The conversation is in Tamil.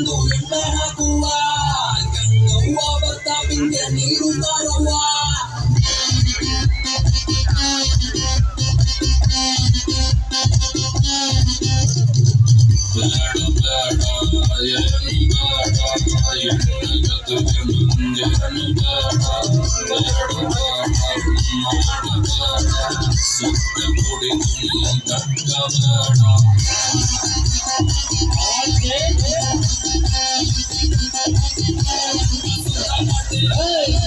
ಬಂದು ಎಣ್ಣ ಹಾಕುವ ಗಂಗವ್ವ ಬರ್ತಾ ಬಿಂದೆ Hey.